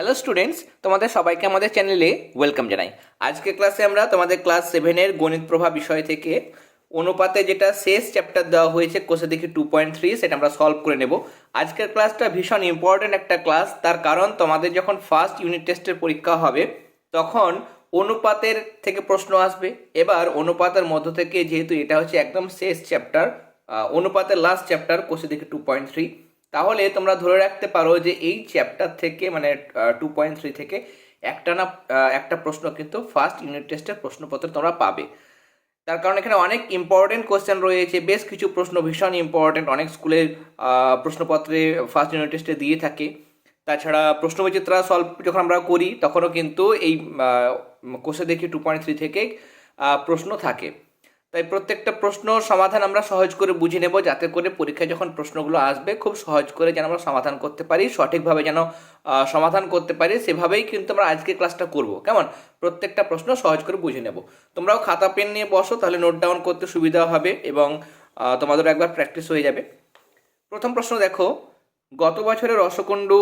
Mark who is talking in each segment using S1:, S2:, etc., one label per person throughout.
S1: Hello students তোমাদের সবাইকে আমাদের চ্যানেলে ওয়েলকাম জানাই। আজকে ক্লাসে আমরা তোমাদের ক্লাস সেভেনের গণিত প্রভাব বিষয় থেকে অনুপাতে যেটা শেষ চ্যাপ্টার দেওয়া হয়েছে কোষে দেখি টু পয়েন্ট থ্রি সেটা আমরা সলভ করে নেব। আজকের ক্লাসটা ভীষণ ইম্পর্ট্যান্ট একটা ক্লাস তার কারণ তোমাদের যখন ফার্স্ট ইউনিট টেস্টের পরীক্ষা হবে, তখন অনুপাতের থেকে প্রশ্ন আসবে। এবার অনুপাতের মধ্য থেকে যেহেতু এটা হচ্ছে একদম শেষ চ্যাপ্টার অনুপাতের লাস্ট চ্যাপ্টার কোষে দেখি টু পয়েন্ট থ্রি তাহলে তোমরা ধরে রাখতে পারো যে এই চ্যাপ্টার থেকে মানে টু পয়েন্ট থ্রি থেকে একটা না একটা প্রশ্ন কিন্তু ফার্স্ট ইউনিট টেস্টের প্রশ্নপত্র তোমরা পাবে। তার কারণ এখানে অনেক ইম্পর্টেন্ট কোশ্চেন রয়েছে, বেশ কিছু প্রশ্ন ভীষণ ইম্পর্টেন্ট অনেক স্কুলের প্রশ্নপত্রে ফার্স্ট ইউনিট টেস্টে দিয়ে থাকে। তাছাড়া প্রশ্নবিচিত্রা সলভ যখন আমরা করি, তখনও কিন্তু এই কোষে দেখি টু পয়েন্ট থ্রি থেকে প্রশ্ন থাকে। তাই প্রত্যেকটা প্রশ্ন সমাধান আমরা সহজ করে বুঝে নেব যাতে করে পরীক্ষায় যখন প্রশ্নগুলো আসবে খুব সহজ করে যেন আমরা সমাধান করতে পারি সঠিকভাবে যেন সমাধান করতে পারি সেভাবেই কিন্তু আমরা আজকে ক্লাসটা করব। কেমন? প্রত্যেকটা প্রশ্ন সহজ করে বুঝে নেব। তোমরাও খাতা পেন নিয়ে বসো তাহলে নোট ডাউন করতে সুবিধা হবে এবং আহ, তোমাদেরও একবার প্র্যাকটিস হয়ে যাবে। প্রথম প্রশ্ন দেখো গত বছরের রসকুণ্ডু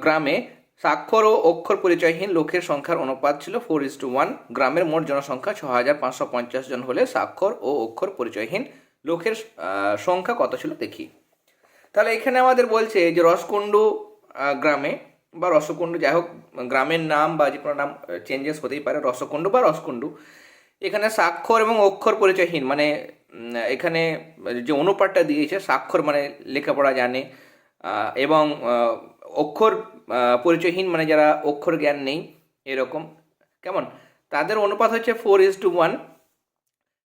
S1: গ্রামে স্বাক্ষর ও অক্ষর পরিচয়হীন লোকের সংখ্যার অনুপাত ছিল ফোর ইস টু ওয়ান গ্রামের মোট জনসংখ্যা ছ হাজার পাঁচশো পঞ্চাশ জন হলে স্বাক্ষর ও অক্ষর পরিচয়হীন লোকের সংখ্যা কত ছিল দেখি। তাহলে এখানে আমাদের বলছে যে রসকুণ্ডু গ্রামে বা রসকুণ্ডু, যাই হোক, গ্রামের নাম বা যে কোনো নাম চেঞ্জেস হতেই পারে, রসকুণ্ডু বা রসকুণ্ডু। এখানে স্বাক্ষর এবং অক্ষর পরিচয়হীন মানে এখানে যে অনুপাতটা দিয়েছে, স্বাক্ষর মানে লেখাপড়া জানে এবং অক্ষর পরিচয়হীন মানে যারা অক্ষর জ্ঞান নেই, এরকম। কেমন? তাদের অনুপাত হচ্ছে ফোর ইজ টু ওয়ান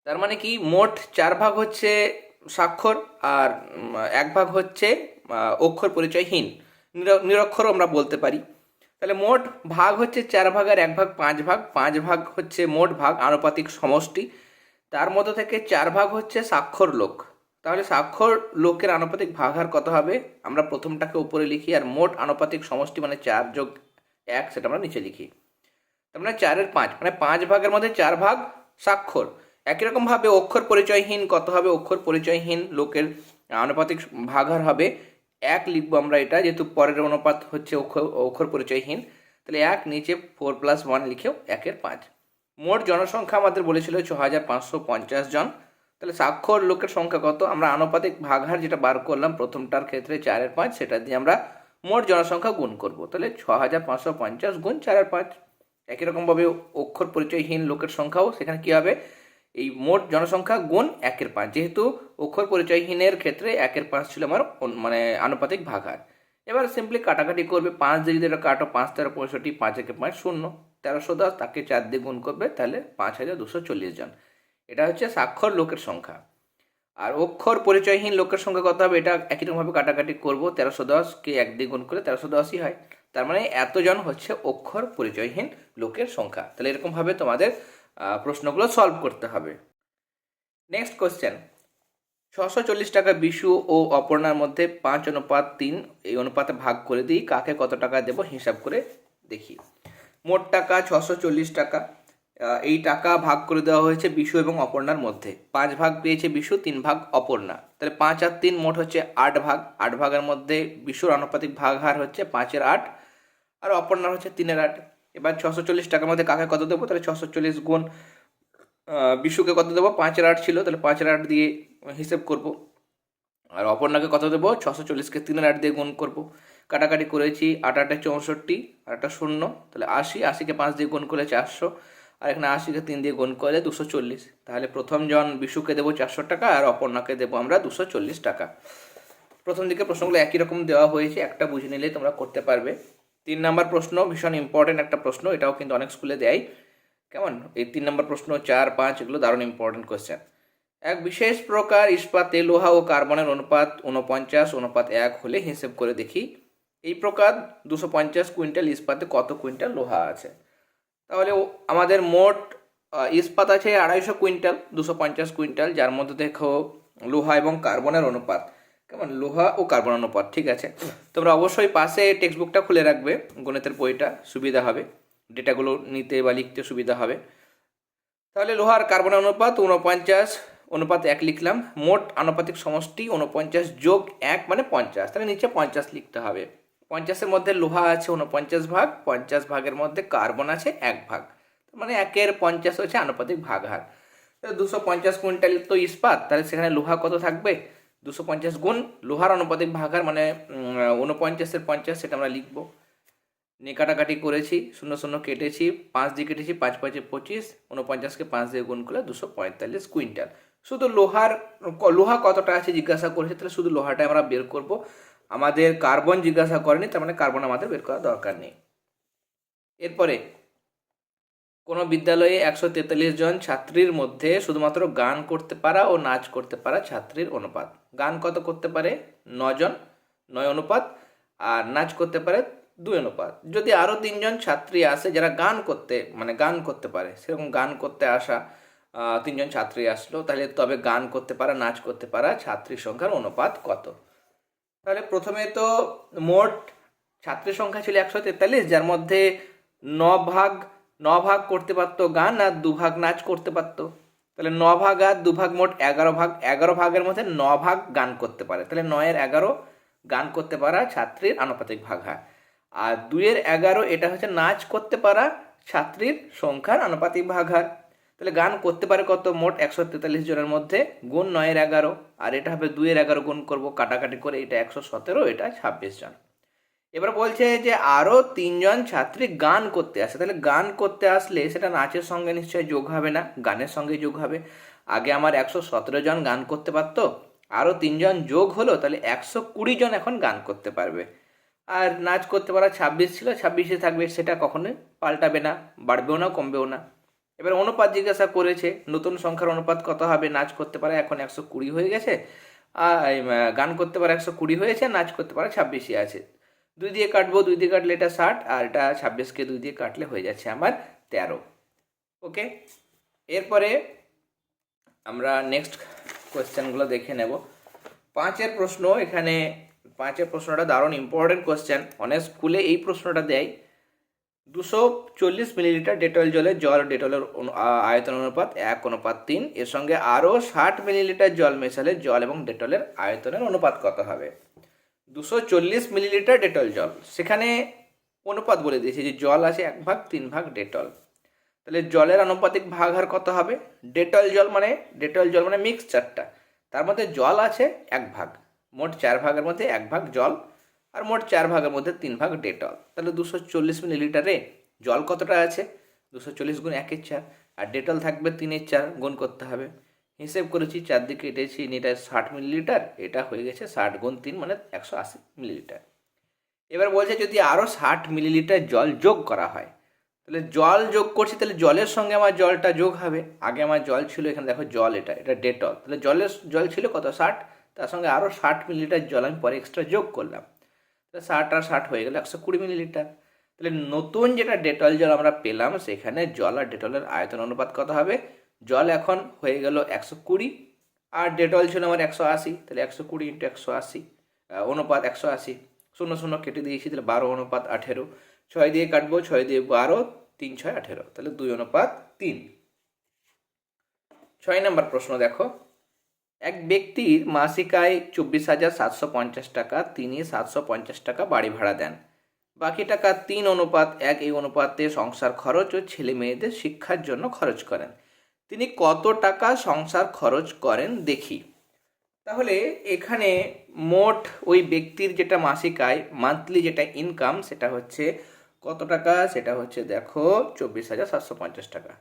S1: তার মানে কি? মোট চার ভাগ হচ্ছে স্বাক্ষর আর এক ভাগ হচ্ছে অক্ষর পরিচয়হীন। নির- নিরক্ষরও আমরা বলতে পারি। তাহলে মোট ভাগ হচ্ছে চার ভাগ আর এক ভাগ পাঁচ ভাগ। পাঁচ ভাগ হচ্ছে মোট ভাগ, আনুপাতিক সমষ্টি। তার মধ্যে থেকে চার ভাগ হচ্ছে স্বাক্ষর লোক তাহলে স্বাক্ষর লোকের আনুপাতিক ভাগার কত হবে? আমরা প্রথমটাকে উপরে লিখি আর মোট আনুপাতিক সমষ্টি মানে চার যোগ এক, সেটা আমরা নিচে লিখি। তার মানে চারের পাঁচ মানে পাঁচ ভাগের মধ্যে চার ভাগ স্বাক্ষর। একই রকমভাবে অক্ষর পরিচয়হীন কত হবে? অক্ষর পরিচয়হীন লোকের আনুপাতিক ভাগার হবে। এক লিখব আমরা এটা, যেহেতু পরের অনুপাত হচ্ছে অক্ষর অক্ষর পরিচয়হীন, তাহলে এক নিচে ফোর প্লাস ওয়ান লিখেও একের পাঁচ। মোট জনসংখ্যা আমাদের বলেছিল ছ হাজার পাঁচশো পঞ্চাশ জন। তাহলে স্বাক্ষর লোকের সংখ্যা কত? আমরা আনুপাতিক ভাগহার যেটা বার করলাম প্রথমটার ক্ষেত্রে চারের পাঁচ সেটা দিয়ে আমরা মোট জনসংখ্যা গুণ করব। তাহলে ছ হাজার পাঁচশো পঞ্চাশ গুণ চারের পাঁচ একই রকমভাবে অক্ষর পরিচয়হীন লোকের সংখ্যাও সেখানে কী হবে? এই মোট জনসংখ্যা গুণ একের পাঁচ, যেহেতু অক্ষর পরিচয়হীনের ক্ষেত্রে একের পাঁচ ছিল আমার মানে আনুপাতিক ভাগহার। এবার সিম্পলি কাটাকাটি করবে, পাঁচ দিয়ে যদি কাটো, পাঁচ তেরো পঁয়ষট্টি, পাঁচ একে পাঁচ শূন্য, তেরোশো দশ, তাকে চার দিয়ে গুণ করবে, তাহলে পাঁচ হাজার দুশো চল্লিশ জন। এটা হচ্ছে স্বাক্ষর লোকের সংখ্যা। আর অক্ষর পরিচয়হীন লোকের সংখ্যা কত হবে? এটা একই রকমভাবে কাটাকাটি করব। তেরোশো দশকে এক দিয়ে গুণ করে তেরোশো দশই হয়। তার মানে এতজন হচ্ছে অক্ষর পরিচয়হীন লোকের সংখ্যা। তাহলে এরকমভাবে তোমাদের প্রশ্নগুলো সলভ করতে হবে। নেক্সট কোশ্চেন ছশো চল্লিশ টাকা বিশু ও অপর্ণার মধ্যে পাঁচ অনুপাত তিন, এই অনুপাতে ভাগ করে দিই। কাকে কত টাকা দেবো? হিসাব করে দেখি। মোট টাকা ছশো চল্লিশ টাকা। এই টাকা ভাগ করে দেওয়া হয়েছে বিশু এবং অপর্ণার মধ্যে। পাঁচ ভাগ পেয়েছে বিশু, তিন ভাগ অপর্ণা। তাহলে পাঁচ আর তিন মোট হচ্ছে আট ভাগ। আট ভাগের মধ্যে বিশুর আনুপাতিক ভাগ হার হচ্ছে পাঁচের আট, আর অপর্ণার হচ্ছে তিনের আট। এবার ছশো চল্লিশ টাকার মধ্যে কাকে কত দেবো? তাহলে ছশো চল্লিশ গুণ বিশুকে কত দেবো? পাঁচের আট ছিল, তাহলে পাঁচের আট দিয়ে হিসেব করব। আর অপর্ণাকে কত দেবো? ছশো চল্লিশকে তিনের আট দিয়ে গুণ করব। কাটাকাটি করেছি আট আটে চৌষট্টি, আর একটা শূন্য, তাহলে আশি। আশিকে পাঁচ দিয়ে গুণ করলে চারশো আর এখানে আশিকে তিন দিয়ে গুণ করলে দুশো চল্লিশ। তাহলে প্রথম জন বিশুকে দেবো চারশো টাকা আর অপর্ণাকে দেবো আমরা দুশো চল্লিশ টাকা। প্রথম দিকে প্রশ্নগুলো একই রকম দেওয়া হয়েছে, একটা বুঝে নিলেই তোমরা করতে পারবে। তিন নাম্বার প্রশ্ন, ভীষণ ইম্পর্টেন্ট একটা প্রশ্ন, এটাও কিন্তু অনেক স্কুলে দেয়। কেমন? এই তিন নম্বর প্রশ্ন, চার, পাঁচ, এগুলো দারুণ ইম্পর্টেন্ট কোয়েশ্চেন এক বিশেষ প্রকার ইস্পাতে লোহা ও কার্বনের অনুপাত উনপঞ্চাশ অনুপাত এক হলে হিসেব করে দেখি। এই প্রকার দুশো পঞ্চাশ কুইন্টাল ইস্পাতে কত কুইন্টাল লোহা আছে? তাহলে আমাদের মোট ইস্পাত আছে আড়াইশো কুইন্টাল, দুশো পঞ্চাশ কুইন্টাল, যার মধ্যে দেখো লোহা এবং কার্বনের অনুপাত। কেমন? লোহা ও কার্বন অনুপাত, ঠিক আছে? তোমরা অবশ্যই পাশে টেক্সট বুকটা খুলে রাখবে, গণিতের বইটা, সুবিধা হবে। ডেটাগুলো নিতে বা লিখতে সুবিধা হবে। তাহলে লোহার কার্বন অনুপাত উনপঞ্চাশ অনুপাত এক লিখলাম। মোট আনুপাতিক সমষ্টি উনপঞ্চাশ যোগ এক মানে পঞ্চাশ, তাহলে নিচে পঞ্চাশ লিখতে হবে। পঞ্চাশের মধ্যে লোহা আছে উনপঞ্চাশ ভাগ, পঞ্চাশ ভাগের মধ্যে কার্বন আছে এক ভাগ। মানে একের পঞ্চাশ হচ্ছে আনুপাতিক ভাগ হার দুশো পঞ্চাশ কুইন্টাল তো ইস্পাত, তাহলে সেখানে লোহা কত থাকবে? দুশো পঞ্চাশ গুণ লোহার আনুপাতিক ভাগ হার মানে উনপঞ্চাশের পঞ্চাশ সেটা আমরা লিখব। নিয়ে কাটাকাটি করেছি, শূন্য শূন্য কেটেছি, পাঁচ দিয়ে কেটেছি, পাঁচ পাঁচে পঁচিশ উনপঞ্চাশকে পাঁচ দিয়ে গুণ করলে দুশো পঁয়তাল্লিশ কুইন্টাল। শুধু লোহার লোহা কতটা আছে জিজ্ঞাসা করেছে, তাহলে শুধু লোহাটা আমরা বের করব। আমাদের কার্বন জিজ্ঞাসা করেনি, তার মানে কার্বন আমাদের বের করা দরকার নেই। এরপরে, কোনো বিদ্যালয়ে একশো তেতাল্লিশ জন ছাত্রীর মধ্যে শুধুমাত্র গান করতে পারা ও নাচ করতে পারা ছাত্রীর অনুপাত। গান কত করতে পারে? নজন, নয় অনুপাত, আর নাচ করতে পারে দুই অনুপাত। যদি আরও তিনজন ছাত্রী আসে, যারা গান করতে মানে গান করতে পারে, সেরকম গান করতে আসা তিনজন ছাত্রী আসলো, তাহলে তবে গান করতে পারা, নাচ করতে পারা ছাত্রীর সংখ্যার অনুপাত কত? তাহলে প্রথমে তো মোট ছাত্রের সংখ্যা ছিল একশো তেতাল্লিশ, যার মধ্যে ন ভাগ ন ভাগ করতে পারতো গান আর দু ভাগ নাচ করতে পারতো। তাহলে ন ভাগ আর দু ভাগ মোট এগারো ভাগ, এগারো ভাগের মধ্যে ন ভাগ গান করতে পারে। তাহলে নয়ের এগারো গান করতে পারা ছাত্রীর আনুপাতিক ভাগ হয়। আর দুইয়ের এগারো, এটা হচ্ছে নাচ করতে পারা ছাত্রীর সংখ্যার আনুপাতিক ভাগ হার তাহলে গান করতে পারে কত? মোট একশো তেতাল্লিশ জনের মধ্যে গুণ নয়ের এগারো, আর এটা হবে দুইয়ের এগারো গুণ করব কাটাকাটি করে, এটা একশো সতেরো, এটা ছাব্বিশ জন। এবার বলছে যে আরও তিনজন ছাত্রী গান করতে আসে। তাহলে গান করতে আসলে সেটা নাচের সঙ্গে নিশ্চয়ই যোগ হবে না, গানের সঙ্গে যোগ হবে। আগে আমার একশো সতেরো জন গান করতে পারতো আরও তিনজন যোগ হলো, তাহলে একশো কুড়ি জন এখন গান করতে পারবে। আর নাচ করতে পারা ছাব্বিশ ছিল, ছাব্বিশে থাকবে, সেটা কখনোই পাল্টাবে না, বাড়বেও না, কমবেও না। এবার অনুপাত জিজ্ঞাসা করেছে, নতুন সংখ্যার অনুপাত কত হবে? নাচ করতে পারে এখন একশো কুড়ি হয়ে গেছে। গান করতে পারে একশো কুড়ি হয়েছে, নাচ করতে পারে ছাব্বিশই আছে। দুই দিয়ে কাটবো, দুই দিয়ে কাটলে এটা ষাট, আর এটা ছাব্বিশকে দুই দিয়ে কাটলে হয়ে যাচ্ছে আমার তেরো। ওকে? এরপরে আমরা নেক্সট কোয়েশ্চেনগুলো দেখে নেব। পাঁচের প্রশ্ন, এখানে পাঁচের প্রশ্নটা দারুণ ইম্পর্টেন্ট কোয়েশ্চেন অনেক স্কুলে এই প্রশ্নটা দেয়। দুশো চল্লিশ মিলিলিটার ডেটল জলে জল ডেটলের আয়তন অনুপাত এক, অনুপাত তিন। এর সঙ্গে আরও ষাট মিলিলিটার জল মেশালে জল এবং ডেটলের আয়তনের অনুপাত কত হবে? দুশো চল্লিশ মিলিলিটার ডেটল জল। সেখানে অনুপাত বলে দিয়েছে যে জল আছে এক ভাগ, তিন ভাগ ডেটল। তাহলে জলের আনুপাতিক ভাগ হার কত হবে? ডেটল জল মানে ডেটল জল মানে মিক্সচারটা তার মধ্যে জল আছে এক ভাগ। মোট চার ভাগের মধ্যে এক ভাগ জল আর মোট চার ভাগের মধ্যে তিন ভাগ ডেটল। তাহলে দুশো চল্লিশ মিলিলিটারে জল কতটা আছে? দুশো চল্লিশ গুণ একের চার। আর ডেটল থাকবে তিনের চার, গুণ করতে হবে। হিসেব করেছি, চারদিকে এটেছি এটা ষাট মিলিলিটার, এটা হয়ে গেছে ষাট গুণ তিন মানে একশো আশি মিলিলিটার। এবার বলছে যদি আরও ষাট মিলিলিটার জল যোগ করা হয়, তাহলে জল যোগ করছি, তাহলে জলের সঙ্গে আমার জলটা যোগ হবে। আগে আমার জল ছিল এখানে দেখো জল এটা এটা ডেটল। তাহলে জলের, জল ছিল কত? ষাট। তার সঙ্গে আরও ষাট মিলিলিটার জল আমি পরে এক্সট্রা যোগ করলাম। ষাট আর ষাট হয়ে গেল একশো কুড়ি মিলিলিটার। তাহলে নতুন যেটা ডেটল জল আমরা পেলাম, সেখানে জল আর ডেটলের আয়তন অনুপাত কত হবে? জল এখন হয়ে গেল একশো কুড়ি, আর ডেটল ছিল আমার একশো আশি, তাহলে একশো কুড়ি ইন্টু একশো আশি অনুপাত একশো আশি। শূন্য শূন্য কেটে দিয়েছি, তাহলে বারো অনুপাত আঠেরো। ছয় দিয়ে কাটবো, ছয় দিয়ে বারো, তিন, ছয়, আঠেরো, তাহলে দুই অনুপাত তিন। ছয় নম্বর প্রশ্ন দেখো। এক ব্যক্তির মাসিক আয় চব্বিশ হাজার সাতশো পঞ্চাশ টাকা, তিনি সাতশো পঞ্চাশ টাকা বাড়ি ভাড়া দেন। বাকি টাকা তিন অনুপাত, এক এই অনুপাতে সংসার খরচ ও ছেলে মেয়েদের শিক্ষার জন্য খরচ করেন। তিনি কত টাকা সংসার খরচ করেন দেখি। তাহলে এখানে মোট ওই ব্যক্তির যেটা মাসিক আয় মান্থলি যেটা ইনকাম সেটা হচ্ছে কত টাকা? সেটা হচ্ছে দেখো চব্বিশ হাজার সাতশো পঞ্চাশ টাকা।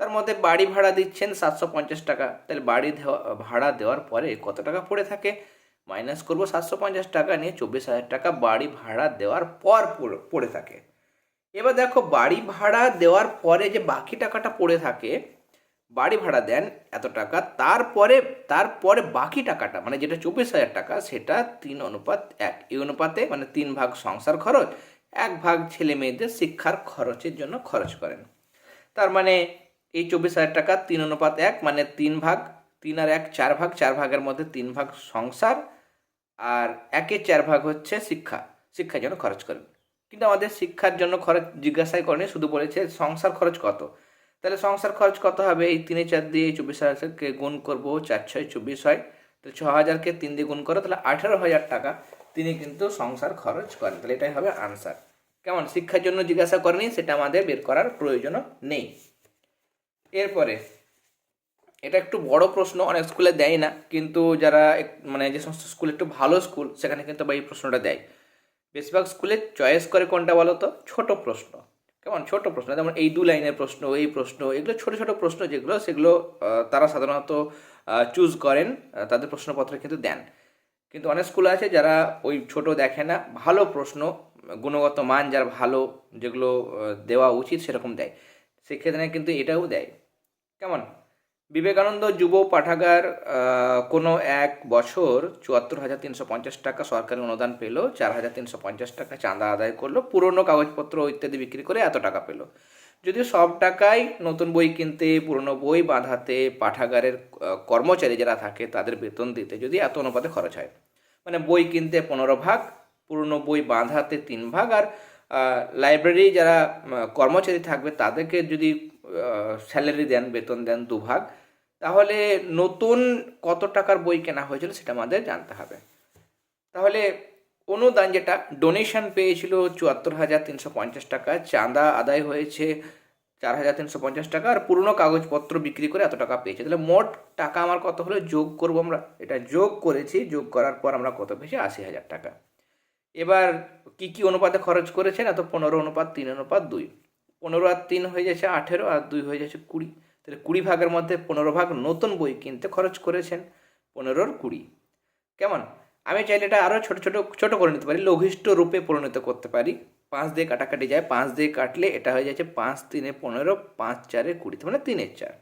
S1: তার মধ্যে বাড়ি ভাড়া দিচ্ছেন সাতশো পঞ্চাশ টাকা। তাহলে বাড়ি ভাড়া দেওয়ার পরে কত টাকা পড়ে থাকে? মাইনাস করব সাতশো পঞ্চাশ টাকা নিয়ে চব্বিশ হাজার টাকা বাড়ি ভাড়া দেওয়ার পর পড়ে- পড়ে থাকে। এবার দেখো, বাড়ি ভাড়া দেওয়ার পরে যে বাকি টাকাটা পড়ে থাকে, বাড়ি ভাড়া দেন এত টাকা, তারপরে তারপরে বাকি টাকাটা মানে যেটা চব্বিশ হাজার টাকা, সেটা তিন অনুপাত এক। এই অনুপাতে মানে তিন ভাগ সংসার খরচ, এক ভাগ ছেলে মেয়েদের শিক্ষার খরচের জন্য খরচ করেন। তার মানে এই চব্বিশ হাজার টাকা তিন অনুপাত এক মানে তিন ভাগ, তিন আর এক চার ভাগ, চার ভাগের মধ্যে তিন ভাগ সংসার আর একে চার ভাগ হচ্ছে শিক্ষা, শিক্ষার জন্য খরচ করেন কিন্তু আমাদের শিক্ষার জন্য খরচ জিজ্ঞাসাই করেনি, শুধু বলেছে সংসার খরচ কত। তাহলে সংসার খরচ কত হবে? এই তিনে চার দিয়ে এই চব্বিশ হাজারকে গুণ করব, চার ছয় চব্বিশ হয়। তো ছ হাজারকে তিন দিয়ে গুণ করো, তাহলে আঠেরো হাজার টাকা তিনি কিন্তু সংসার খরচ করেন। তাহলে এটাই হবে আনসার। কেমন? শিক্ষার জন্য জিজ্ঞাসা করেনি, সেটা আমাদের বের করার প্রয়োজনও নেই। এরপরে, এটা একটু বড় প্রশ্ন, অনেক স্কুলে দেয় না, কিন্তু যারা মানে যে সমস্ত স্কুল একটু ভালো স্কুল, সেখানে কিন্তু এই প্রশ্নটা দেয়। বেশিরভাগ স্কুলে চয়েস করে কোনটা বলো তো? ছোট প্রশ্ন। কেমন? ছোট প্রশ্ন, যেমন এই দু লাইনের প্রশ্ন, এই প্রশ্ন, এগুলো ছোট ছোট প্রশ্ন যেগুলো, সেগুলো তারা সাধারণত চুজ করেন তাদের প্রশ্নপত্রে কিন্তু দেন। কিন্তু অনেক স্কুল আছে যারা ওই ছোট দেখে না, ভালো প্রশ্ন, গুণগত মান যার ভালো, যেগুলো দেওয়া উচিত সেরকম দেয়। সেক্ষেত্রে কিন্তু এটাও দেয়। কেমন? বিবেকানন্দ যুব পাঠাগার কোনো এক বছর চুয়াত্তর হাজার তিনশো পঞ্চাশ টাকা সরকারি অনুদান পেল, চার হাজার তিনশো পঞ্চাশ টাকা চাঁদা আদায় করল, পুরনো কাগজপত্র ইত্যাদি বিক্রি করে এত টাকা পেল। যদিও সব টাকাই নতুন বই কিনতে, পুরনো বই বাঁধাতে পাঠাগারের কর্মচারী যারা থাকে তাদের বেতন দিতে যদি এত অনুপাতে খরচ হয়। মানে বই কিনতে পনেরো ভাগ, পুরনো বই বাঁধাতে তিন ভাগ, আর লাইব্রেরি যারা কর্মচারী থাকবে তাদেরকে যদি স্যালারি দেন, বেতন দেন দুভাগ। তাহলে নতুন কত টাকার বই কেনা হয়েছিল সেটা আমাদের জানতে হবে। তাহলে অনুদান যেটা ডোনেশন পেয়েছিল চুয়াত্তর হাজার তিনশো পঞ্চাশ টাকা, চাঁদা আদায় হয়েছে চার হাজার তিনশো পঞ্চাশ টাকা, আর পুরনো কাগজপত্র বিক্রি করে এত টাকা পেয়েছে। তাহলে মোট টাকা আমার কত হলো? যোগ করব আমরা, এটা যোগ করেছি, যোগ করার পর আমরা কত পেয়েছি? আশি হাজার টাকা। এবার কি কি অনুপাতে খরচ করেছেন? এত পনেরো অনুপাত, তিন অনুপাত, দুই। পনেরো আর তিন হয়ে যাচ্ছে আঠেরো আর দুই হয়ে যাচ্ছে কুড়ি। তাহলে কুড়ি ভাগের মধ্যে পনেরো ভাগ নতুন বই কিনতে খরচ করেছেন পনেরোর কুড়ি। কেমন? আমি চাইলে এটা আরও ছোটো ছোটো ছোটো করে নিতে পারি, লঘিষ্ঠ রূপে পরিণত করতে পারি। পাঁচ দিয়ে কাটাকাটি যায়, পাঁচ দিয়ে কাটলে এটা হয়ে যাচ্ছে পাঁচ তিনে পনেরো, পাঁচ চারে কুড়ি মানে তিনের চার।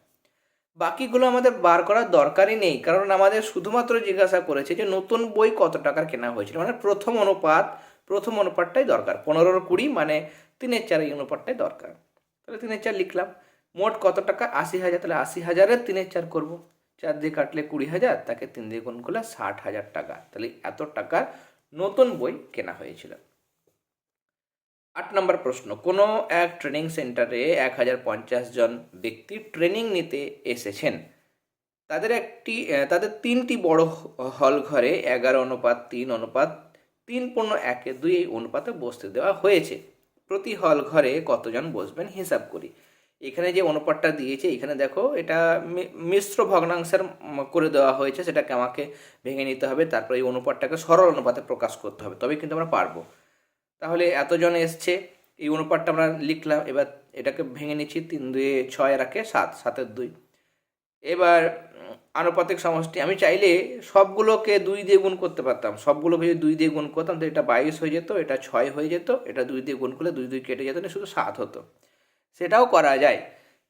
S1: বাকিগুলো আমাদের বার করার দরকারই নেই, কারণ আমাদের শুধুমাত্র জিজ্ঞাসা করেছে যে নতুন বই কত টাকার কেনা হয়েছিল। মানে প্রথম অনুপাত, প্রথম অনুপাতটাই দরকার, পনেরোর কুড়ি মানে তিনের চার এই অনুপাতটাই দরকার। তাহলে তিনের চার লিখলাম, মোট কত টাকা? আশি হাজার। তাহলে আশি হাজারের তিনের চার করব। চার দিয়ে কাটলে কুড়ি হাজার, তাকে তিন দিয়ে গুণ করলে ষাট হাজার টাকা। তাহলে এত টাকার নতুন বই কেনা হয়েছিল। আট নম্বর প্রশ্ন, কোনো এক ট্রেনিং সেন্টারে এক হাজার পঞ্চাশ জন ব্যক্তি ট্রেনিং নিতে এসেছেন? তাদের একটি তাদের তিনটি বড় হল ঘরে এগারো অনুপাত, তিন অনুপাত, তিন পূর্ণ একে দুই এই অনুপাতে বসতে দেওয়া হয়েছে। প্রতি হল ঘরে কতজন বসবেন হিসাব করি। এখানে যে অনুপাতটা দিয়েছে, এখানে দেখো এটা মিশ্র ভগ্নাংশের করে দেওয়া হয়েছে, সেটাকে আমাকে ভেঙে নিতে হবে, তারপরে এই অনুপাতটাকে সরল অনুপাতে প্রকাশ করতে হবে তবে কিন্তু আমরা পারব। তাহলে এতজন এসছে, এই অনুপাতটা আমরা লিখলাম, এবার এটাকে ভেঙে নিচ্ছি তিন দুয়ে ছয় রাখে সাত, সাতের দুই। এবার আনুপাতিক সমষ্টি, আমি চাইলে সবগুলোকে দুই দিয়ে গুণ করতে পারতাম। সবগুলোকে যদি দুই দিয়ে গুণ করতাম তো এটা বাইশ হয়ে যেত, এটা ছয় হয়ে যেত, এটা দুই দিয়ে গুণ করলে দুই দুই কেটে যেত না শুধু সাত হতো। সেটাও করা যায়।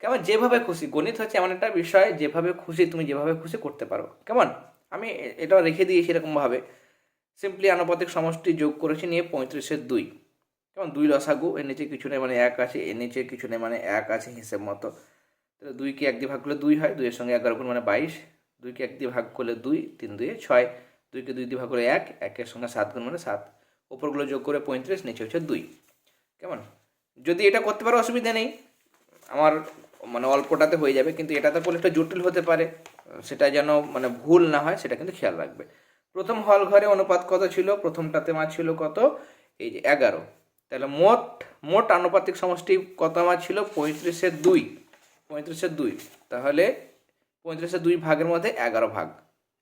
S1: কেমন? যেভাবে খুশি। গণিত হচ্ছে এমন একটা বিষয়, যেভাবে খুশি তুমি যেভাবে খুশি করতে পারো। কেমন? আমি এটা রেখে দিয়েছি এরকমভাবে সিম্পলি আনুপাতিক সমষ্টি যোগ করেছি নিয়ে পঁয়ত্রিশের দুই। কেমন? দুই লসাগু, এর নিচে কিছু নেই মানে এক আছে, এর নিচে কিছু নেই মানে এক আছে হিসেব মতো। তাহলে দুইকে এক দিয়ে ভাগ করলে দুই হয়, দুইয়ের সঙ্গে এগারো গুণ মানে বাইশ। দুইকে এক দিয়ে ভাগ করলে দুই, তিন দুয়ে ছয়। দুইকে দুই দিয়ে ভাগ করলে এক, একের সঙ্গে সাত গুণ মানে সাত। ওপরগুলো যোগ করে পঁয়ত্রিশ, নিচে হচ্ছে দুই। কেমন? যদি এটা করতে পারো, অসুবিধা নেই। আমার মানে অল্পটাতে হয়ে যাবে, কিন্তু এটাতে করলে একটু জটিল হতে পারে। সেটা যেন মানে ভুল না হয়, সেটা কিন্তু খেয়াল রাখবে। প্রথম হল ঘরে অনুপাত কত ছিল? প্রথমটাতে মাছ ছিল কত? এই যে এগারো। তাহলে মোট মোট আনুপাতিক সমষ্টি কত আমার ছিল? পঁয়ত্রিশের দুই। পঁয়ত্রিশের দুই। তাহলে পঁয়ত্রিশের দুই ভাগের মধ্যে এগারো ভাগ।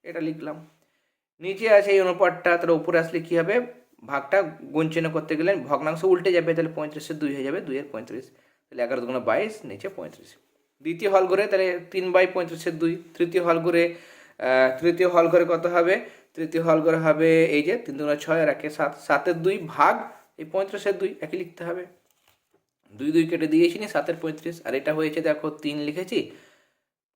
S1: এটা লিখলাম। নিচে আছে এই অনুপাতটা, তাহলে উপরে আসলে কী হবে? ভাগটা গুণ চিহ্ন করতে গেলে ভগ্নাংশ উল্টে যাবে, তাহলে পঁয়ত্রিশের দুই হয়ে যাবে দুইয়ের পঁয়ত্রিশ। তাহলে এগারো দুগুণ বাইশ, নিচে পঁয়ত্রিশ। দ্বিতীয় হল ঘরে, তাহলে তিন বাই পঁয়ত্রিশের দুই। তৃতীয় হল ঘরে তৃতীয় হল ঘরে কত হবে? তৃতীয় হল ঘরে হবে এই যে তিন দুগুণ ছয় আর একে সাত। সাতের দুই ভাগ এই পঁয়ত্রিশের দুই একই লিখতে হবে। দুই দুই কেটে দিয়েছি নি সাতের পঁয়ত্রিশ। আর এটা হয়েছে দেখো তিন লিখেছি।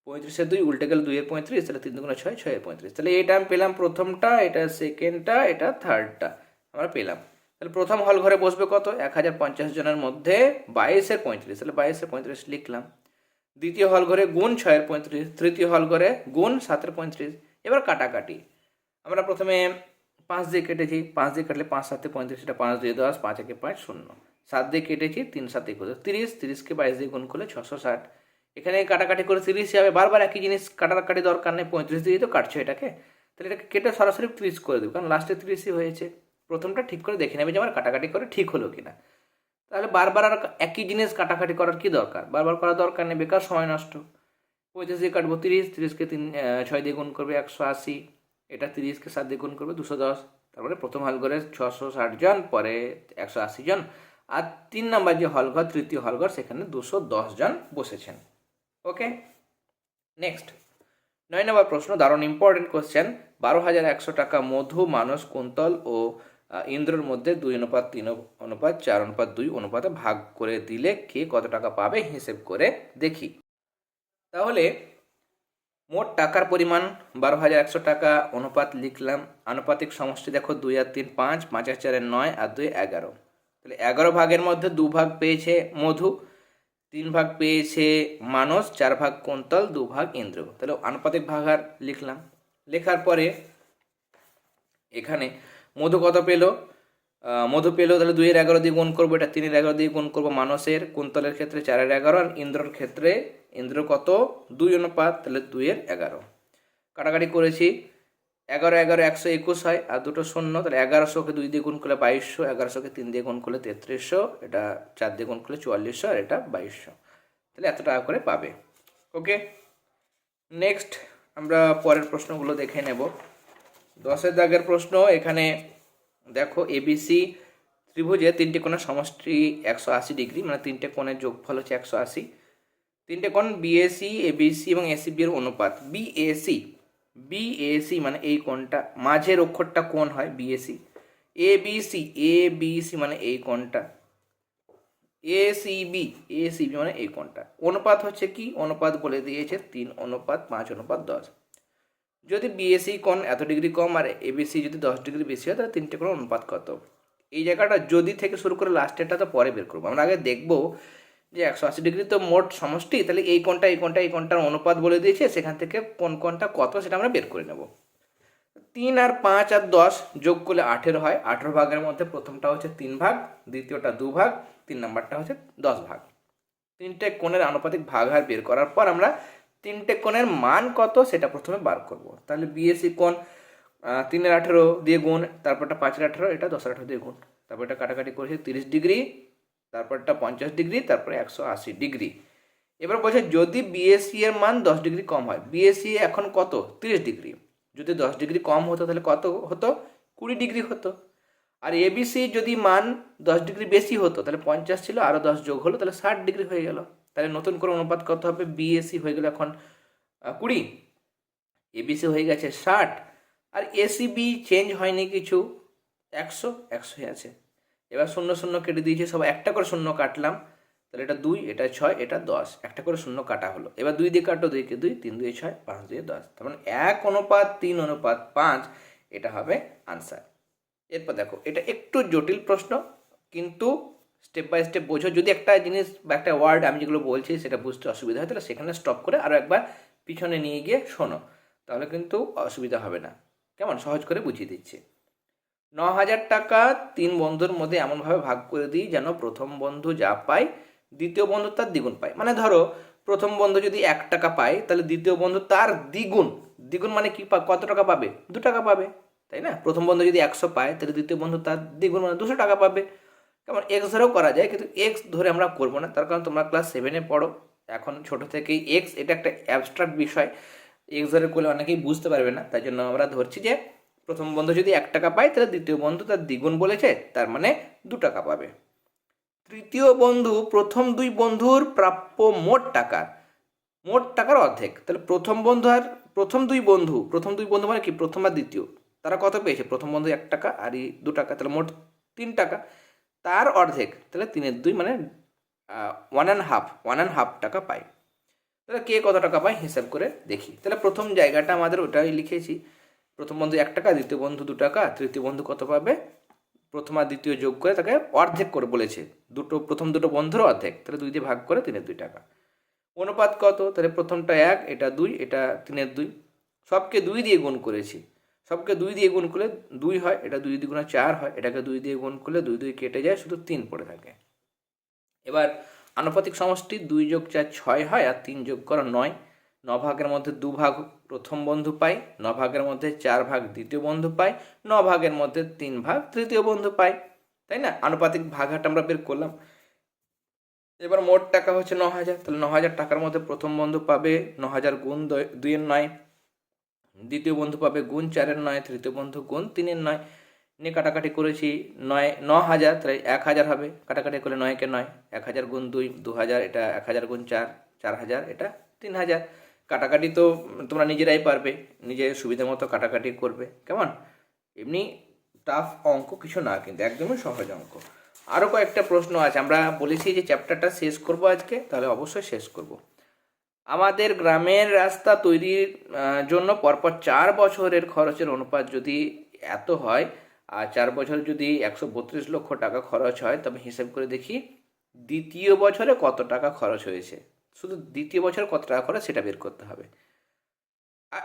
S1: পঁয়ত্রিশের দুই, উল্টে গেল দুইয়ের পঁয়ত্রিশ, তাহলে তিন দুগুণ ছয়, ছয়ের পঁয়ত্রিশ। তাহলে এটা আমি পেলাম প্রথমটা, এটা সেকেন্ডটা, এটা থার্ডটা। আমরা পেলাম। তাহলে প্রথম হল ঘরে বসবে কত? এক হাজার পঞ্চাশ জনের মধ্যে বাইশের পঁয়ত্রিশ। তাহলে বাইশের পঁয়ত্রিশ লিখলাম। দ্বিতীয় হল ঘরে গুণ ছয়ের পঁয়ত্রিশ, তৃতীয় হল ঘরে গুণ সাতের পঁয়ত্রিশ। এবার কাটাকাটি। আমরা প্রথমে পাঁচ দিয়ে কেটেছি। পাঁচ দিয়ে কাটলে পাঁচ, সাতে পঁয়ত্রিশ, এটা পাঁচ দিয়ে দশ, পাঁচ, একে পাঁচ, শূন্য। সাত দিয়ে কেটেছি, তিন সাতে কত তিরিশ, তিরিশকে বাইশ দিয়ে গুণ করলে ছশো ষাট। এখানে কাটাকাটি করে তিরিশ যাবে বারবার একই জিনিস কাটাকাটি দরকার নেই, পঁয়ত্রিশ দিয়ে তো কাটছো এটাকে। তাহলে এটাকে কেটে সরাসরি তিরিশ করে দেবো, কারণ লাস্টে তিরিশই হয়েছে। প্রথমটা ঠিক করে দেখে নেবে যে আমার কাটাকাটি করে ঠিক হলো কিনা। তাহলে বারবার আর একই জিনিস কাটাকাটি করার কি দরকার? বারবার করার দরকার নেই, বেকার সময় নষ্ট। পঁয়ত্রিশ দিয়ে কাটবো তিরিশ, তিরিশকে তিন ছয় দিয়ে গুণ করবে একশো আশি। এটা তিরিশকে সাত দিয়ে গুণ করবে দুশো দশ। তারপরে প্রথম হাল করে ছশো ষাট জন, পরে একশো আশি জন। আর তিন নাম্বার যে হলঘর, তৃতীয় হলঘর, সেখানে দুশো জন বসেছেন। ওকে? নেক্সট নয় নম্বর প্রশ্ন, দারুণ ইম্পর্টেন্ট কোশ্চেন বারো হাজার একশো টাকা মধু, মানস, কুন্তল ও ইন্দ্রর মধ্যে দুই অনুপাত, তিন অনুপাত, চার অনুপাত, দুই অনুপাতে ভাগ করে দিলে কে কত টাকা পাবে হিসেব করে দেখি। তাহলে মোট টাকার পরিমাণ, বারো হাজার একশো টাকা অনুপাত লিখলাম। আনুপাতিক সমষ্টি দেখো, দুই আর তিন পাঁচ পাঁচ আর চারের নয়, আর দুই এগারো। তাহলে এগারো ভাগের মধ্যে দু ভাগ পেয়েছে মধু, তিন ভাগ পেয়েছে মানস, চার ভাগ কুন্তল, দু ভাগ ইন্দ্র। তাহলে আনুপাতিক ভাগার লিখলাম। লেখার পরে এখানে মধু কত পেল? মধু পেল তাহলে দুইয়ের এগারো দিয়ে গুণ করব, এটা তিনের এগারো দিয়ে গুণ করব মানসের, কুন্তলের ক্ষেত্রে চারের এগারো, আর ইন্দ্রর ক্ষেত্রে ইন্দ্র কত? দুই অনুপাত, তাহলে দুইয়ের এগারো। কাটাকাটি করেছি। এগারো এগারো, একশো একুশ হয়, আর দুটো শূন্য, তাহলে এগারোশোকে দুই দিয়ে গুণ করলে বাইশশো, এগারোশোকে তিন দিয়ে গুণ করলে তেত্রিশশো, এটা চার দিয়ে গুণ করলে চুয়াল্লিশশো, আর এটা বাইশশো। তাহলে এত টাকা করে পাবে। ওকে? নেক্সট আমরা পরের প্রশ্নগুলো দেখে নেব। দশের দাগের প্রশ্ন, এখানে দেখো এবিসি ত্রিভুজে তিনটে কোণের সমষ্টি একশো আশি ডিগ্রি মানে তিনটে কোণের যোগফল হচ্ছে একশো আশি। তিনটে কোণ বিএসি এবিসি এবং এসিবি এর অনুপাত। বিএসি বিএসি মানে এই কোণটা, মাঝের অক্ষরটা কোণ হয় BAC A BC A BC মানে এই কোণটা। এসিবি এসিবি মানে এই কোণটা। অনুপাত হচ্ছে কি? অনুপাত বলে দিয়েছে তিন, অনুপাত পাঁচ, অনুপাত দশ। যদি বিএসসি কোণ এত ডিগ্রি কম আর এবিসি যদি দশ ডিগ্রি বেশি হয়, তাহলে তিনটে কোণ অনুপাত কত? এই জায়গাটা যদি থেকে শুরু করে লাস্টেরটা তো পরে বের করব। আমরা আগে দেখব যে একশো আশি ডিগ্রি তো মোট সমষ্টি, তাহলে এই কোনটা এই কোণটা, এই কোনটার অনুপাত বলে দিয়েছে, সেখান থেকে কোন কোনটা কত সেটা আমরা বের করে নেব। তিন আর পাঁচ আর দশ যোগ করলে আঠেরো হয়, আঠেরো ভাগের মধ্যে প্রথমটা হচ্ছে তিন ভাগ, দ্বিতীয়টা দু ভাগ, তিন নাম্বারটা হচ্ছে দশ ভাগ। তিনটে কোণের আনুপাতিক ভাগ ভাগহার বের করার পর আমরা তিনটে কোণের মান কত সেটা প্রথমে বার করব। তাহলে বিএসসি কোণ তিনের আঠেরো দিয়ে গুণ, তারপরটা পাঁচের আঠেরো, এটা দশের আঠেরো দিয়ে গুণ। তারপর এটা কাটাকাটি করেছে তিরিশ ডিগ্রি তারপরটা পঞ্চাশ ডিগ্রি, তারপরে একশো আশি ডিগ্রি। এবার বলছে, যদি বিএসসি এর মান দশ ডিগ্রি কম হয় বিএসসি এখন কত? তিরিশ ডিগ্রি। যদি দশ ডিগ্রি কম হতো, তাহলে কত হতো? কুড়ি ডিগ্রি হতো। আর এবিসি যদি মান দশ ডিগ্রি বেশি হতো, তাহলে পঞ্চাশ ছিল আরও দশ যোগ হলো, তাহলে ষাট ডিগ্রি হয়ে গেল। তাহলে নতুন করে অনুপাত কত হবে? বিএসসি হয়ে গেল এখন কুড়ি। এবিসি হয়ে গেছে ষাট। আর এসিবি চেঞ্জ হয়নি কিছু, একশো, একশোই আছে। এবার শূন্য শূন্য কেটে দিয়েছে, সব একটা করে শূন্য কাটলাম। তাহলে এটা দুই, এটা ছয়, এটা দশ, একটা করে শূন্য কাটা হলো। এবার দুই দিয়ে কাটো দুইকে দুই, তিন দুই ছয়, পাঁচ দুই দশ। তার মানে এক অনুপাত, তিন অনুপাত, পাঁচ, এটা হবে আনসার। এরপর দেখো, এটা একটু জটিল প্রশ্ন, কিন্তু স্টেপ বাই স্টেপ বোঝো। যদি একটা জিনিস বা একটা ওয়ার্ড আমি যেগুলো বলছি সেটা বুঝতে অসুবিধা হয়, তাহলে সেখানে স্টপ করে আরও একবার পিছনে নিয়ে গিয়ে শোনো। তাহলে কিন্তু অসুবিধা হবে না। কেমন? সহজ করে বুঝিয়ে দিচ্ছি। ন হাজার টাকা তিন বন্ধুর মধ্যে এমনভাবে ভাগ করে দিই যেন প্রথম বন্ধু যা পায়, দ্বিতীয় বন্ধু তার দ্বিগুণ পায়। মানে ধরো, প্রথম বন্ধু যদি এক টাকা পায়, তাহলে দ্বিতীয় বন্ধু তার দ্বিগুণ। দ্বিগুণ মানে কি কত টাকা পাবে? দু টাকা পাবে, তাই না? প্রথম বন্ধু যদি একশো পায়, তাহলে দ্বিতীয় বন্ধু তার দ্বিগুণ মানে দুশো টাকা পাবে। কেমন? এক্স ধরেও করা যায়, কিন্তু এক্স ধরে আমরা করব না। তার কারণ তোমরা ক্লাস সেভেনে পড়ো। এখন ছোট থেকেই এক্স এটা একটা অ্যাবস্ট্রাক্ট বিষয়। এক্স ধরে করলে অনেকেই বুঝতে পারবে না, তাই জন্য আমরা ধরছি যে প্রথম বন্ধু যদি এক টাকা পায়, তাহলে দ্বিতীয় বন্ধু তার দ্বিগুণ বলেছে, তার মানে দু টাকা পাবে। তৃতীয় বন্ধু, প্রথম দুই বন্ধুর প্রাপ্য মোট টাকার মোট টাকার অর্ধেক। তাহলে প্রথম বন্ধু আর, প্রথম দুই বন্ধু, প্রথম দুই বন্ধু মানে কি? প্রথম আর দ্বিতীয়। তারা কত পেয়েছে? প্রথম বন্ধু এক টাকা, আর এই দু টাকা, তাহলে মোট তিন টাকা। তার অর্ধেক, তাহলে তিনের দুই মানে one and half one and half টাকা পায়। তাহলে কে কত টাকা পায়? হিসাব করে দেখি। তাহলে প্রথম জায়গাটা আমাদের ওটাই লিখেছি। প্রথম বন্ধু এক টাকা, দ্বিতীয় বন্ধু দু টাকা, তৃতীয় বন্ধু কত পাবে? প্রথম আর দ্বিতীয় যোগ করে তাকে অর্ধেক করে বলেছে। দুটো, প্রথম দুটো বন্ধুর অর্ধেক, তাহলে দুই দিয়ে ভাগ করে তিনের দুই টাকা। অনুপাত কত? তাহলে প্রথমটা এক, এটা দুই, এটা তিনের দুই। সবকে দুই দিয়ে গুণ করেছি। সবকে দুই দিয়ে গুণ করলে দুই হয়, এটা দুই দ্বিগুণে চার হয়, এটাকে দুই দিয়ে গুণ করলে দুই দুই কেটে যায়, শুধু তিন পড়ে থাকে। এবার আনুপাতিক সমষ্টি দুই যোগ চার ছয় হয়, আর তিন যোগ করা নয়। ভাগের মধ্যে দু ভাগ প্রথম বন্ধু পাই ভাগের মধ্যে চার ভাগ দ্বিতীয় বন্ধু পাই ভাগের মধ্যে তিন ভাগ তৃতীয় বন্ধু পাই, তাই না? আনুপাতিক ভাগাটা আমরা বের করলাম। এবার মোট টাকা হচ্ছে ন হাজার তাহলে ন হাজার টাকার মধ্যে প্রথম বন্ধু পাবে ন হাজার গুণ দুইয়ের নয়, দ্বিতীয় বন্ধু পাবে গুণ চারের নয়, তৃতীয় বন্ধু গুণ তিনের নয়। নিয়ে কাটাকাটি করেছি নয় ন হাজার তাহলে এক হাজার হবে। কাটাকাটি করলে নয়কে নয় এক হাজার গুণ দুই দু হাজার এটা এক হাজার গুণ চার চার হাজার এটা তিন হাজার কাটাকাটি তো তোমরা নিজেরাই পারবে, নিজের সুবিধা মতো কাটাকাটি করবে, কেমন? এমনি টাফ অঙ্ক কিছু না, কিন্তু একদমই সহজ অঙ্ক। আরও কয়েকটা প্রশ্ন আছে, আমরা বলেছি যে চ্যাপ্টারটা শেষ করব আজকে, তাহলে অবশ্যই শেষ করব। আমাদের গ্রামের রাস্তা তৈরির জন্য পরপর চার বছরের খরচের অনুপাত যদি এত হয়, আর চার বছর যদি একশো বত্রিশ লক্ষ টাকা খরচ হয়, তবে হিসেব করে দেখি, দ্বিতীয় বছরে কত টাকা খরচ হয়েছে? শুধু দ্বিতীয় বছর কত টাকা খরচ সেটা বের করতে হবে।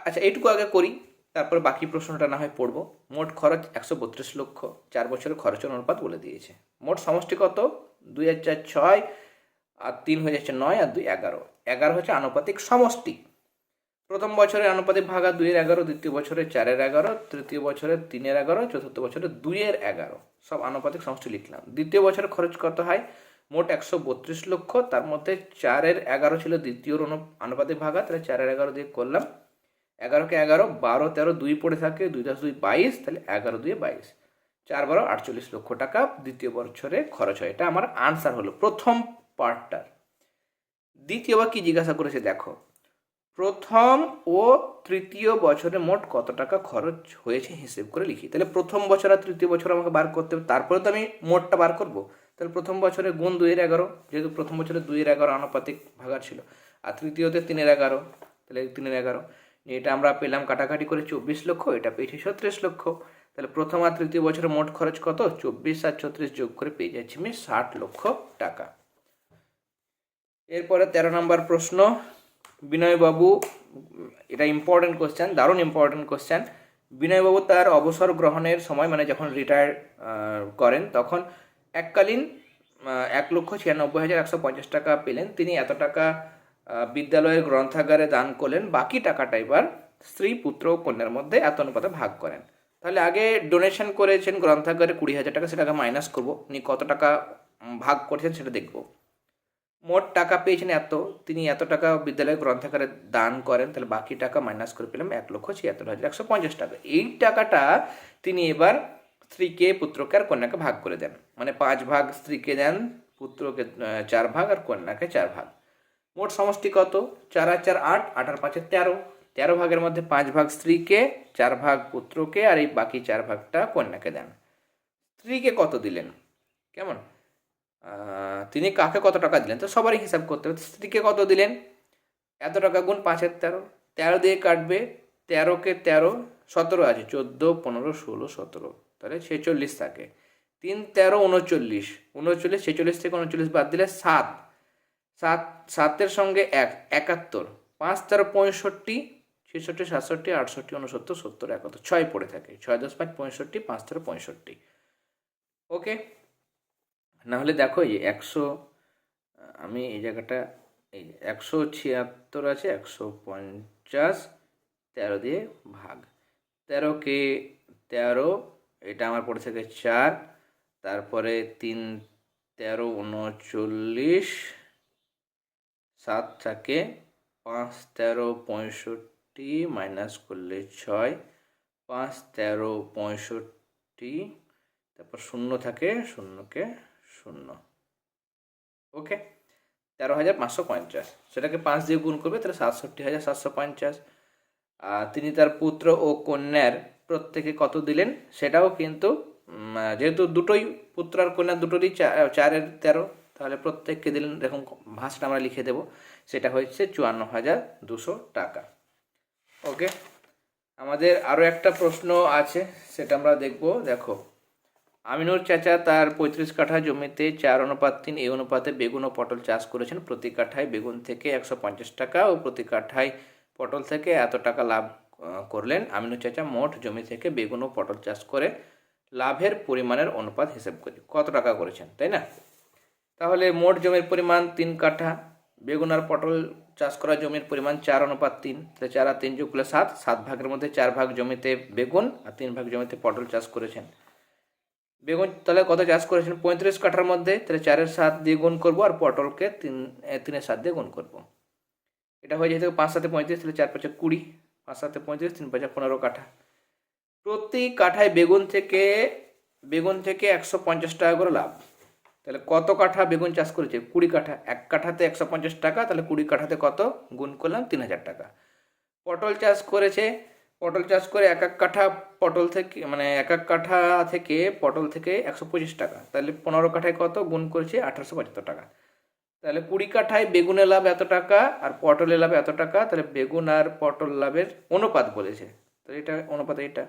S1: আচ্ছা এইটুকু আগে করি, তারপর বাকি প্রশ্নটা না হয় পড়ব। মোট খরচ একশো বত্রিশ লক্ষ, চার বছরের খরচ অনুপাত বলে দিয়েছে। মোট সমষ্টি কত? দুই হাজার ছয় আর তিন হয়ে যাচ্ছে নয় আর দুই এগারো। এগারো হচ্ছে আনুপাতিক সমষ্টি। প্রথম বছরের আনুপাতিক ভাগা দুইয়ের এগারো, দ্বিতীয় বছরে চারের এগারো, তৃতীয় বছরের তিনের এগারো, চতুর্থ বছরে দুইয়ের এগারো। সব আনুপাতিক সমষ্টি লিখলাম। দ্বিতীয় বছরে খরচ কত হয়? মোট একশো বত্রিশ লক্ষ, তার মধ্যে চারের এগারো ছিল দ্বিতীয় আনুপাতিক ভাগা, তাহলে চারের এগারো দিয়ে করলাম। এগারোকে এগারো, বারো, তেরো, দুই পড়ে থাকে, দুই দশ, দুই বাইশ, তাহলে এগারো, দুই, বাইশ। চার, বারো, আটচল্লিশ লক্ষ টাকা, দ্বিতীয় বছরে খরচ হয়। এটা আমার আনসার হলো প্রথম পার্টটার দ্বিতীয়বার কি জিজ্ঞাসা করেছে দেখো, প্রথম ও তৃতীয় বছরে মোট কত টাকা খরচ হয়েছে হিসেব করে লিখি। তাহলে প্রথম বছর আর তৃতীয় বছর আমাকে বার করতে হবে, তারপরে তো আমি মোটটা বার করব। তাহলে প্রথম বছরে গুণ দুইয়ের এগারো, যেহেতু প্রথম বছরে দুইয়ের এগারো আনুপাতিক ভাগার ছিল। আর তৃতীয়তে তিনের এগারো, তাহলে তিনের এগারো। এটা আমরা পেলাম কাটাকাটি করে চব্বিশ লক্ষ, এটা পেয়েছি ছত্রিশ লক্ষ। তাহলে প্রথম আর তৃতীয় বছরে মোট খরচ কত? চব্বিশ আর ছত্রিশ যোগ করে পেয়ে যাচ্ছি আমি ষাট লক্ষ টাকা। এরপরে তেরো নম্বর প্রশ্ন, বিনয়বাবু, এটা ইম্পর্টেন্ট কোশ্চেন দারুণ ইম্পর্টেন্ট কোশ্চেন বিনয়বাবু তার অবসর গ্রহণের সময় মানে যখন রিটায়ার করেন, তখন এককালীন এক লক্ষ ছিয়ানব্বই হাজার একশো পঞ্চাশ টাকা পেলেন। তিনি এত টাকা বিদ্যালয়ের গ্রন্থাগারে দান করলেন। বাকি টাকাটা এবার স্ত্রী, পুত্র ও কন্যার মধ্যে এত অনুপাতে ভাগ করেন। তাহলে আগে ডোনেশন করেছেন গ্রন্থাগারে কুড়ি হাজার টাকা, সেটাকে মাইনাস করব। উনি কত টাকা ভাগ করেছেন সেটা দেখব। মোট টাকা পেয়েছেন এত, তিনি এত টাকা বিদ্যালয়ের গ্রন্থাগারে দান করেন, তাহলে বাকি টাকা মাইনাস করে পেলাম এক লক্ষ ছিয়াত্তর হাজার একশো পঞ্চাশ টাকা। এই টাকাটা তিনি এবার স্ত্রীকে, পুত্রকে আর কন্যাকে ভাগ করে দেন। মানে পাঁচ ভাগ স্ত্রীকে দেন, পুত্রকে চার ভাগ আর কন্যাকে চার ভাগ। মোট সমষ্টি কত? চার আর চার আট আট আর পাঁচের তেরো। তেরো ভাগের মধ্যে পাঁচ ভাগ স্ত্রীকে, চার ভাগ পুত্রকে আর এই বাকি চার ভাগটা কন্যাকে দেন। স্ত্রীকে কত দিলেন? কেমন? তিনি কাকে কত টাকা দিলেন? তো সবারই হিসাব করতে হবে। স্ত্রীকে কত দিলেন? এত টাকা গুণ পাঁচের তেরো। তেরো দিয়ে কাটবে, তেরোকে তেরো, সতেরো আছে, চোদ্দ, পনেরো, ষোলো, সতেরো। তাহলে ছেচল্লিশ থাকে। তিন, তেরো, উনচল্লিশ। উনচল্লিশ, ছেচল্লিশ থেকে উনচল্লিশ বাদ দিলে সাত। সাত, সাতের সঙ্গে এক, একাত্তর। পাঁচ, তেরো, পঁয়ষট্টি, ছেষট্টি, সাতষট্টি, আটষট্টি, উনসত্তর, সত্তর, একাত্তর। ছয় পড়ে থাকে। ছয়, দশ, পাঁচ, পঁয়ষট্টি, পাঁচ, তেরো, পঁয়ষট্টি। ওকে? না হলে দেখো এই একশো, আমি এই জায়গাটা, এই একশো ছিয়াত্তর আছে, একশো পঞ্চাশ, তেরো দিয়ে ভাগ। তেরোকে তেরো, এটা আমার পড়ে থাকে চার। তারপরে তিন, তেরো, উনচল্লিশ, সাত থাকে, পাঁচ, তেরো, পঁয়ষট্টি, মাইনাস করলে ছয়, পাঁচ, তেরো, পঁয়ষট্টি, তারপর শূন্য থাকে, শূন্যকে শূন্য। ওকে, তেরো হাজার পাঁচশো পঞ্চাশ। সেটাকে পাঁচ দিয়ে গুণ করবে, তাহলে সাতষট্টি হাজার সাতশো পঞ্চাশ। আর তিনি তার পুত্র ও কন্যার প্রত্যেকে কত দিলেন? সেটাও কিন্তু যেহেতু দুটোই পুত্র আর কন্যা দুটোরই চারের তেরো, তাহলে প্রত্যেককে দিলেন এরকম ভাষটা আমরা লিখে দেব। সেটা হচ্ছে চুয়ান্ন হাজার দুশো টাকা। ওকে? আমাদের আরও একটা প্রশ্ন আছে, সেটা আমরা দেখব। দেখো, আমিনুর চাচা তার পঁয়ত্রিশ কাঠা জমিতে চার অনুপাত তিন এই অনুপাতে বেগুন ও পটল চাষ করেছেন। প্রতি কাঠায় বেগুন থেকে একশো পঞ্চাশ টাকা ও প্রতি কাঠায় পটল থেকে এত টাকা লাভ করলেন। আমিনুর চাচা মোট জমি থেকে বেগুন ও পটল চাষ করে লাভের পরিমাণের অনুপাত হিসেব করি। কত টাকা করেছেন, তাই না? তাহলে মোট জমির পরিমাণ তিন কাঠা, বেগুন আর পটল চাষ করা জমির পরিমাণ চার অনুপাত তিন। তাহলে চার আর তিন যোগ করলে সাত সাত ভাগের মধ্যে চার ভাগ জমিতে বেগুন আর তিন ভাগ জমিতে পটল চাষ করেছেন। বেগুন তাহলে কত চাষ করেছেন? পঁয়ত্রিশ কাঠার মধ্যে, তাহলে চারের সাত দিয়ে গুণ করব আর পটলকে তিন তিনের সাত দিয়ে গুণ করব। এটা হয়ে যেহেতু পাঁচ সাথে পঁয়ত্রিশ, তাহলে চার পাঁচে কুড়ি, পাঁচ সাথে পঁয়ত্রিশ, তিন পাঁচে পনেরো কাঠা। প্রতি কাঠায় বেগুন থেকে বেগুন থেকে একশো পঞ্চাশ টাকা করে লাভ। তাহলে কত কাঠা বেগুন চাষ করেছে? কুড়ি কাঠা। এক কাঠাতে একশো পঞ্চাশ টাকা, তাহলে কুড়ি কাঠাতে কত? গুণ করলাম তিন হাজার টাকা। পটল চাষ করেছে, পটল চাষ করে এক এক কাঠা পটল থেকে মানে এক এক কাঠা থেকে পটল থেকে একশো পঁচিশ টাকা। তাহলে পনেরো কাঠায় কত? গুণ করেছে আঠারোশো পঁচাত্তর টাকা। তাহলে কুড়ি কাঠায় বেগুনের লাভ এত টাকা আর পটলের লাভ এত টাকা, তাহলে বেগুন আর পটল লাভের অনুপাত বলেছে। তাহলে এটা অনুপাত এটা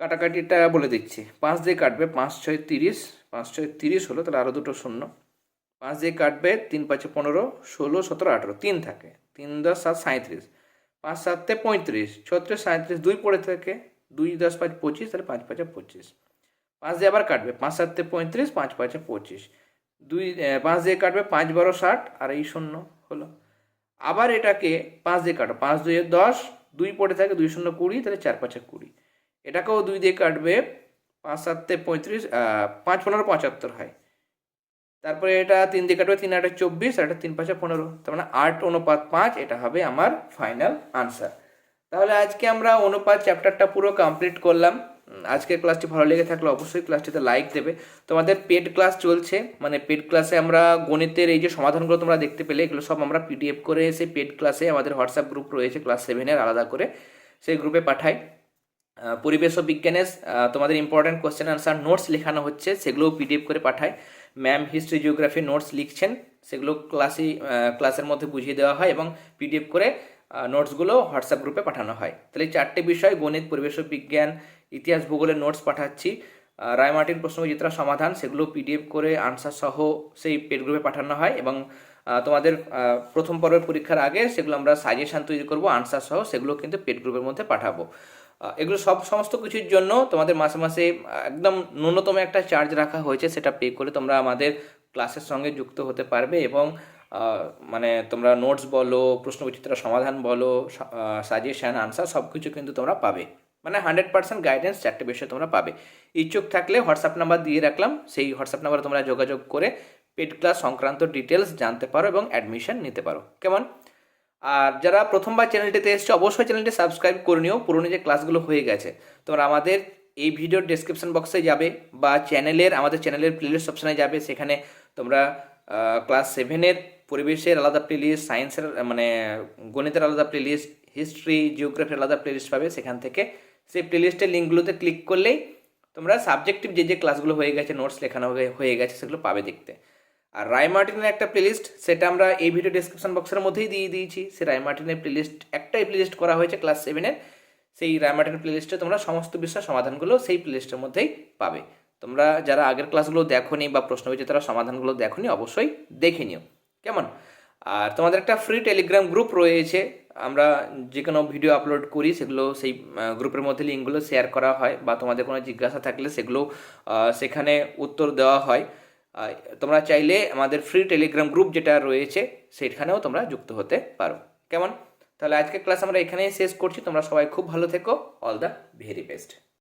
S1: কাটাকাটিটা বলে দিচ্ছি। পাঁচ দিয়ে কাটবে পাঁচ ছয় তিরিশ, পাঁচ ছয় তিরিশ হলো তাহলে আরও দুটো শূন্য। পাঁচ দিয়ে কাটবে তিন পাঁচে পনেরো, ষোলো, সতেরো, আঠেরো, তিন থাকে। তিন দশ সাত সাঁত্রিশ পাঁচ সাতে পঁয়ত্রিশ, ছত্রিশ সাঁত্রিশ দুই পড়ে থাকে। দুই দশ পাঁচ পঁচিশ, তাহলে পাঁচ পাঁচে পঁচিশ। পাঁচ দিয়ে আবার কাটবে পাঁচ সাতে পঁয়ত্রিশ, পাঁচ পাঁচে পঁচিশ। দুই পাঁচ দিয়ে কাটবে পাঁচ বারো ষাট, আর এই শূন্য হলো। আবার এটাকে পাঁচ দিয়ে কাটো। পাঁচ দুইয়ে দশ, দুই পড়ে থাকে দুই শূন্য কুড়ি, তাহলে চার পাঁচে কুড়ি। এটাকেও দুই দিয়ে কাটবে পাঁচ সাতে পঁয়ত্রিশ পাঁচ পনেরো পঁচাত্তর হয়। তারপরে এটা তিন দিয়ে কাটবে তিন আটে চব্বিশ, আর এটা তিন পাঁচে পনেরো। তার মানে আট অনুপাত পাঁচ, এটা হবে আমার ফাইনাল আনসার তাহলে আজকে আমরা অনুপাত চ্যাপ্টারটা পুরো কমপ্লিট করলাম। আজকের ক্লাসটি ভালো লেগে থাকলে অবশ্যই ক্লাসটিতে লাইক দেবে। তোমাদের পেড ক্লাস চলছে মানে পেড ক্লাসে আমরা গণিতের এই যে সমাধানগুলো তোমরা দেখতে পেলে, এগুলো সব আমরা পিডিএফ করে এসে পেড ক্লাসে আমাদের হোয়াটসঅ্যাপ গ্রুপ রয়েছে ক্লাস সেভেনের আলাদা করে। সেই গ্রুপে পাঠাই। পরিবেশ ও বিজ্ঞানের তোমাদের ইম্পর্ট্যান্ট কোশ্চেন আনসার নোটস লেখানো হচ্ছে সেগুলোও পিডিএফ করে পাঠায়। ম্যাম হিস্ট্রি জিওগ্রাফি নোটস লিখছেন সেগুলো ক্লাসে ক্লাসের মধ্যে বুঝিয়ে দেওয়া হয় এবং পিডিএফ করে নোটসগুলো হোয়াটসঅ্যাপ গ্রুপে পাঠানো হয়। তাহলে চারটে বিষয় গণিত পরিবেশ বিজ্ঞান ইতিহাস ভূগোলের নোটস পাঠাচ্ছি। আহ, রায়মার্টিন প্রশ্নবিচিত্রা সমাধান সেগুলো পিডিএফ করে আনসার সহ সেই পেড গ্রুপে পাঠানো হয় এবং তোমাদের প্রথম পর্বের পরীক্ষার আগে সেগুলো আমরা সাজেশন তৈরি করব আনসার সহ সেগুলো কিন্তু পেড গ্রুপের মধ্যে পাঠাবো। এগুলো সব সমস্ত কিছুর জন্য তোমাদের মাসে মাসে একদম ন্যূনতম একটা চার্জ রাখা হয়েছে, সেটা পে করে তোমরা আমাদের ক্লাসের সঙ্গে যুক্ত হতে পারবে এবং মানে তোমরা নোটস বলো, প্রশ্নবিচিত্রা সমাধান বলো সাজেশন আনসার সব কিছু কিন্তু তোমরা পাবে। মানে হান্ড্রেড পার্সেন্ট গাইডেন্স চারটে বিষয়ে তোমরা পাবে। ইচ্ছুক থাকলে হোয়াটসঅ্যাপ নাম্বার দিয়ে রাখলাম, সেই হোয়াটসঅ্যাপ নাম্বারে তোমরা যোগাযোগ করে পেড ক্লাস সংক্রান্ত ডিটেলস জানতে পারো এবং অ্যাডমিশন নিতে পারো। কেমন? আর যারা প্রথমবার চ্যানেলটিতে এসছে, অবশ্যই চ্যানেলটি সাবস্ক্রাইব করে নিও। পুরনো যে ক্লাসগুলো হয়ে গেছে, তোমরা আমাদের এই ভিডিওর ডেসক্রিপশন বক্সে যাবে বা চ্যানেলের, আমাদের চ্যানেলের প্লেলিস্ট অপশানে যাবে। সেখানে তোমরা ক্লাস সেভেনের পরিবেশের আলাদা প্লেলিস্ট সায়েন্সের মানে গণিতের আলাদা প্লেলিস্ট হিস্ট্রি জিওগ্রাফির আলাদা প্লেলিস্ট পাবে। সেখান থেকে সেই প্লেলিস্টের লিঙ্কগুলোতে ক্লিক করলেই তোমরা সাবজেক্টিভ যে যে ক্লাসগুলো হয়ে গেছে নোটস লেখানো হয়ে গেছে, সেগুলো পাবে দেখতে। আর রায় মার্টিনের একটা প্লেলিস্ট সেটা আমরা এই ভিডিও ডিসক্রিপশন বক্সের মধ্যেই দিয়ে দিয়েছি। সেই রায় মার্টিনের প্লেলিস্ট একটাই প্লেলিস্ট করা হয়েছে ক্লাস সেভেনের সেই রায় মার্টিনের প্লেলিস্টে তোমরা সমস্ত বিষয়ের সমাধানগুলো সেই প্লেলিস্টের মধ্যেই পাবে। তোমরা যারা আগের ক্লাসগুলো দেখোনি বা প্রশ্ন হয়েছে তারা সমাধানগুলো দেখোনি, অবশ্যই দেখে নিও। কেমন? আর তোমাদের একটা ফ্রি টেলিগ্রাম গ্রুপ রয়েছে। আমরা যে কোনো ভিডিও আপলোড করি, সেগুলো সেই গ্রুপের মধ্যে লিঙ্কগুলো শেয়ার করা হয় বা তোমাদের কোনো জিজ্ঞাসা থাকলে সেগুলো সেখানে উত্তর দেওয়া হয়। তোমরা চাইলে আমাদের ফ্রি টেলিগ্রাম গ্রুপ যেটা রয়েছে, সেখানেও তোমরা যুক্ত হতে পারো। কেমন? তাহলে আজকের ক্লাস আমরা এখানেই শেষ করছি। তোমরা সবাই খুব ভালো থেকো। All the very best